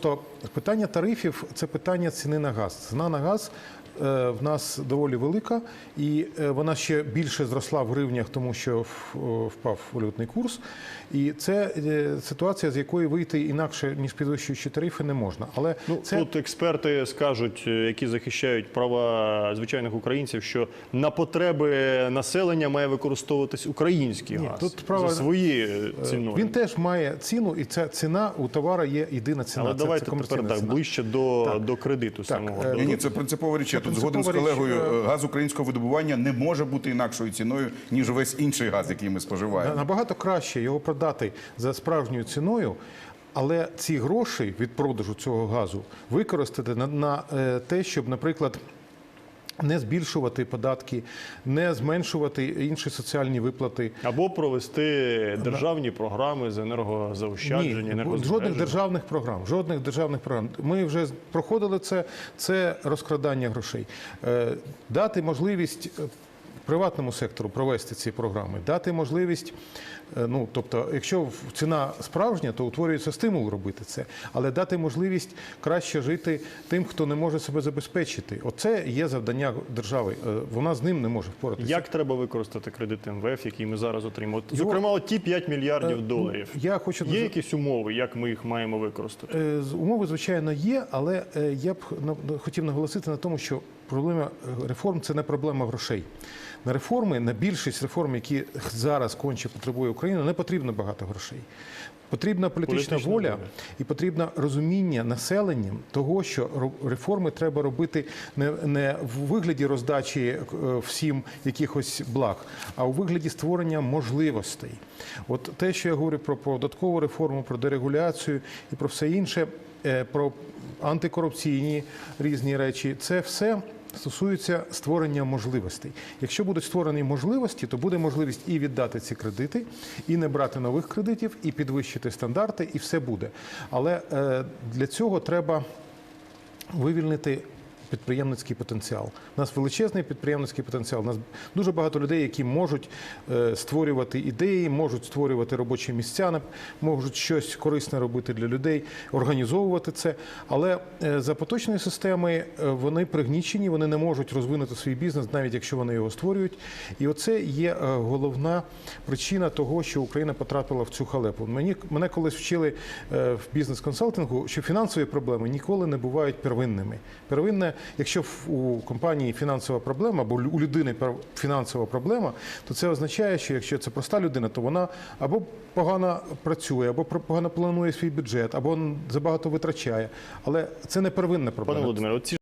То питання тарифів це питання ціни на газ. Ціна на газ е, в нас доволі велика, і е, вона ще більше зросла в гривнях, тому що впав валютний курс. І це е, ситуація, з якої вийти інакше ніж підвищуючи тарифи, не можна. Але Ну це тут експерти скажуть, е, які захищають права звичайних українців, що на потреби населення має використовуватись український Ні, газ тут справа- за свої е, ціною. він теж має ціну, і ця ціна у товара є єдина ціна. Але Це- давайте це тепер так ціна. ближче до, Так. до кредиту Так, самого. е, До- Ні, ні, це принципова річ. Я тут згоден з колегою. е, Газ українського видобування не може бути інакшою ціною, ніж увесь інший газ, який ми споживаємо. Набагато краще його продати за справжньою ціною. Але ці гроші від продажу цього газу використати на, на е, те, щоб, наприклад, не збільшувати податки, не зменшувати інші соціальні виплати. Або провести державні програми з енергозаощадження, Ні, жодних державних програм. Жодних державних програм. Ми вже проходили це. Це розкрадання грошей. Е, Дати можливість е, приватному сектору провести ці програми, дати можливість. е, Ну, тобто, якщо ціна справжня, то утворюється стимул робити це, але дати можливість краще жити тим, хто не може себе забезпечити. Оце є завдання держави. Е, Вона з ним не може впоратися. Як треба використати кредит МВФ, який ми зараз отримали? Його- Зокрема, от ті 5 мільярдів Е, доларів. ну, Я хочу Є якісь умови, як ми їх маємо використати? Умови, звичайно, є, але я б хотів наголосити на тому, що проблема реформ це не проблема грошей. На реформи, на більшість реформ, які зараз конче потребує Україна, не потрібно багато грошей. Потрібна політична, Політична воля і потрібно розуміння населенням того, що реформи треба робити не, не в вигляді роздачі е, всім якихось благ, а у вигляді створення можливостей. От те, що я говорю про податкову реформу, про дерегуляцію і про все інше, е, про антикорупційні різні речі, це все. Стосується створення можливостей. Якщо будуть створені можливості, то буде можливість і віддати ці кредити, і не брати нових кредитів, і підвищити стандарти, і все буде. Але е, для цього треба вивільнити підприємницький потенціал. У нас величезний підприємницький потенціал. У нас дуже багато людей, які можуть е, створювати ідеї, можуть створювати робочі місця, можуть щось корисне робити для людей, організовувати це. Але е, за поточної системи е, вони пригнічені, вони не можуть розвинути свій бізнес, навіть якщо вони його створюють. І оце є головна причина того, що Україна потрапила в цю халепу. Мені мене колись вчили в бізнес-консалтингу, що фінансові проблеми ніколи не бувають первинними. Первинне, якщо у компанії фінансова проблема, або у людини фінансова проблема, то це означає, що якщо це проста людина, то вона або погано працює, або погано планує свій бюджет, або забагато витрачає. Але це не первинна проблема. Пане Володимире,